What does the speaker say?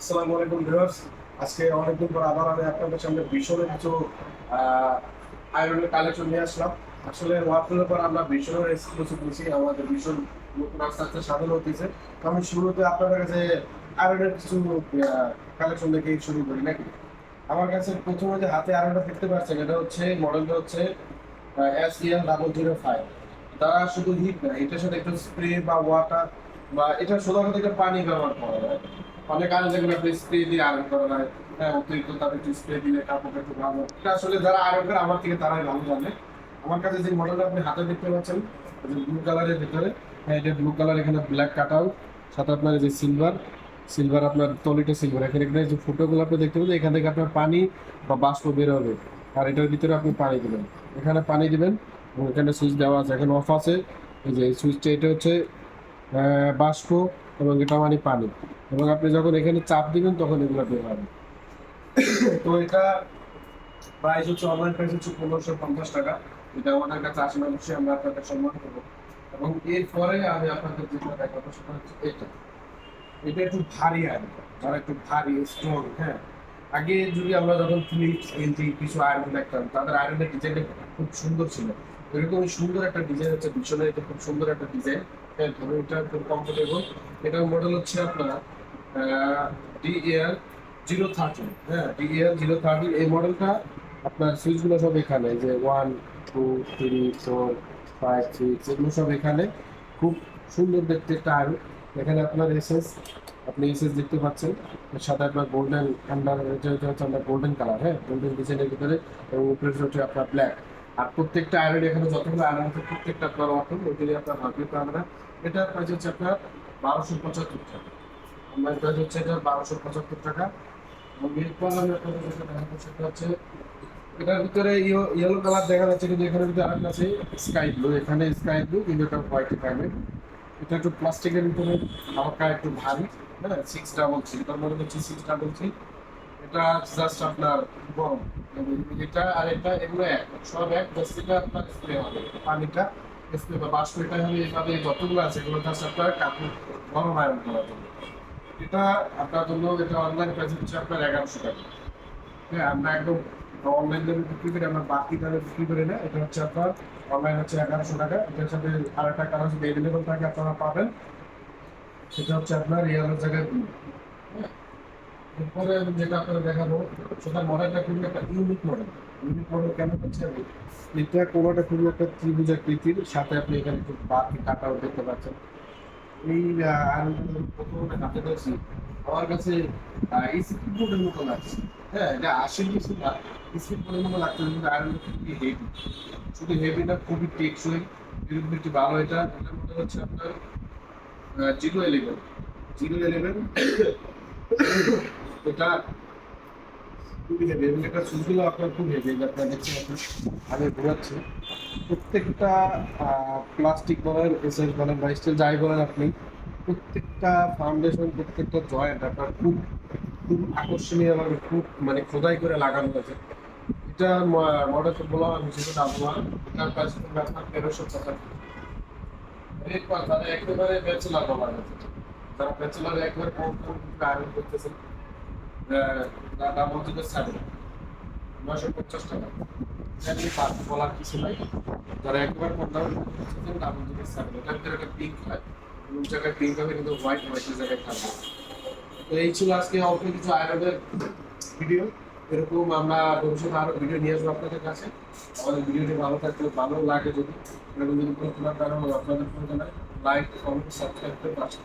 আসসালামু আলাইকুম ভিউয়ার্স। আজকে অনেকদিন পর আবার আমি আপনাদের সামনে ভীষণের কিছু আয়রনের কালেকশন নিয়ে আসলাম। আসলে ওয়ার্কের পর আমরা ভীষণের এক্সক্লুসিভ নিয়েছি আমাদের ভীষণ নতুন আস্তে আস্তে সাধন হতেছে আমি শুরুতে আপনাদের কাছে আয়রনের কিছু কালেকশন দেখে শুরু করি, নাকি? আমার কাছে প্রথমে যে হাতে আয়রনটা দেখতে পাচ্ছেন, এটা হচ্ছে মডেলটা হচ্ছে S L double zero five তারা শুধু হিট না, এটার সাথে একটু স্প্রে বা ওয়াটার বা, এটা সোজা একটা পানি ব্যবহার করা হয় অনেক আগে যেগুলো স্প্রে দিয়ে আয়রন করা হয় হ্যাঁ অতিরিক্ত তাদের একটু স্প্রে দিলে কাপড়টা একটু ভালো। এটা আসলে যারা আয়রন করে আমার থেকে তারাই ভালো জানে। আমার কাছে যে মডেলটা আপনি হাতে দেখতে পাচ্ছেন ব্লু কালারের ভিতরে হ্যাঁ এটা ব্লু কালার এখানে ব্ল্যাক কাট আউট সাথে আপনার যে সিলভার সিলভার আপনার তলিটা সিলভার এখানে এখানে যে ফুটোগুলো আপনি দেখতে পাচ্ছেন এখান থেকে আপনার পানি বা বাষ্প বের হবে। আর এটার ভিতরে আপনি পানি দেবেন। এখানে পানি দিবেন, এবং এখানে সুইচ দেওয়া আছে। এখানে অফ আছে। এই যে সুইচটা, এটা হচ্ছে বাষ্প এবং এটা মানে পানি। এবং আপনি যখন এখানে চাপ দিবেন, তখন এগুলো বের হবে। তো এটা প্রাইস হচ্ছে অনলাইন প্রাইস হচ্ছে পনেরোশো পঞ্চাশ টাকা। এটা আমাদের কাছে আসলে অবশ্যই আমরা আপনাদের সম্মান করব। এবং এরপরে আমি আপনাদের যেটা দেখাবো সেটা হচ্ছে এটা। এটা একটু ভারী আয়রন যারা একটু ভারী স্ট্রং হ্যাঁ। আগে যদি আমরা যখন ফিলিপস এলজি কিছু আয়রন দেখতাম, তাদের আয়রনের ডিজাইনটা খুব সুন্দর ছিল। এরকম সুন্দর একটা ডিজাইন হচ্ছে এটা খুব সুন্দর একটা ডিজাইন হ্যাঁ ধরুন এটা খুব কমফোর্টেবল এটার মডেল হচ্ছে আপনার ডিএল জিরো থার্টি হ্যাঁ ডিএল জিরো থার্টি এই মডেলটা আপনার সুইচগুলো সব এখানে যে one two three four five six এগুলো সব এখানে। খুব সুন্দর দেখতে একটা আয়রন এখানে আপনার এসএস আপনি এসএস দেখতে পাচ্ছেন। এর সাথে আপনার গোল্ডেন আন্ডার হচ্ছে আপনার গোল্ডেন কালার হ্যাঁ গোল্ডেন ডিজাইনের ভিতরে, এবং উপরে হচ্ছে আপনার ব্ল্যাক আর প্রত্যেকটা আয়রন এখানে যতগুলো আয়রন আছে, প্রত্যেকটা আপনার অটন ওইগুলি আপনার হাতে ক্যামেরা এটা প্রাইস হচ্ছে আপনার বারোশো পঁচাত্তর টাকা। প্রাইস হচ্ছে এটা বারোশো পঁচাত্তর টাকা। আপনাদের কাছে সেটা হচ্ছে এটার ভিতরে ইয়েলো কালার দেখা যাচ্ছে, কিন্তু এখানে ভিতরে আরেকটা আছে স্কাই এখানে স্কাই ব্লু কিন্তু এটা হোয়াইট এটা একটু প্লাস্টিকের ভিতরে হালকা একটু ভারী হ্যাঁ সিক্স ডাবল থ্রি মধ্যে হচ্ছে সিক্স ডাবল এটা জাস্ট আপনার গরম। এটা আর এগুলো এক, সব এক জাস্ট আপনার স্প্রে হবে। পানিটা স্প্রে বা বাষ্প, এটা হবে যতগুলো আছে, এগুলো আপনার কাপড়, গরম আয়রন করার জন্য এটা আপনার জন্য এটা অনলাইন প্রাইস হচ্ছে আপনার এগারোশো টাকা। হ্যাঁ আমরা একদম অনলাইন দামে বিক্রি করি আমরা বাকি দামে বিক্রি করি না এটা হচ্ছে আপনার অনলাইন হচ্ছে এগারোশো টাকা। এটার সাথে আর একটা কালার যদি এভেলেবল থাকে আপনারা পাবেন। সেটা হচ্ছে আপনার ইয়ালোর জায়গায়। এরপরে যেটা আপনারা দেখাবো, সেটা মডেলটা খুবই একটা ইউনিক মডেল ইউনিক মডেল কেন হচ্ছে? এটা কোনোটা খুবই একটা ত্রিভুজ আকৃতির, সাথে আপনি এখানে বাকি কাটাও দেখতে পাচ্ছেন। এই আমার কাছে স্পিড মতো লাগছে। হ্যাঁ এটা আসেন কিছু না স্পিড মতো শুধু হেভিটা খুবই টেকসই। ডিউরেবিলিটি ভালো এটা, এটার মধ্যে হচ্ছে আপনার জিরো ইলেভেন জিরো ইলেভেন এটা খুবই হেভি এবং সুইচগুলো আপনার খুব হেভি আমি ঘোরাচ্ছি। প্রত্যেকটা প্লাস্টিক বলেন বলেন বা স্টিল যাই বলেন আপনি, প্রত্যেকটা ফাউন্ডেশন প্রত্যেকটা জয়েন্ট আপনার খুব খুব খুব মানে খোদাই করে লাগানো হয়েছে। এটা মডেল বলা সেটা ডাবলা এটার তেরোশো যারা একেবারে ব্যাচেলার বলা যাচ্ছে ব্যাচেলার একবার কম কম করতেছেন পঞ্চাশ টাকা। বলার কিছু নাই। যারা একবার কম দামে জিরো এটার ভিতরে একটা হয়। হোয়াইট জায়গায় থাকবে তো এই ছিল আজকে অল্প কিছু আয়রনের ভিডিও এরকম আমরা ভবিষ্যতে আরও ভিডিও নিয়ে আসব আপনাদের কাছে। আমাদের ভিডিওটি ভালো থাকলে ভালো লাগে যদি। এরকম যদি কোনো আপনাদের লাইক কমেন্ট সাবস্ক্রাইব করে পাশে।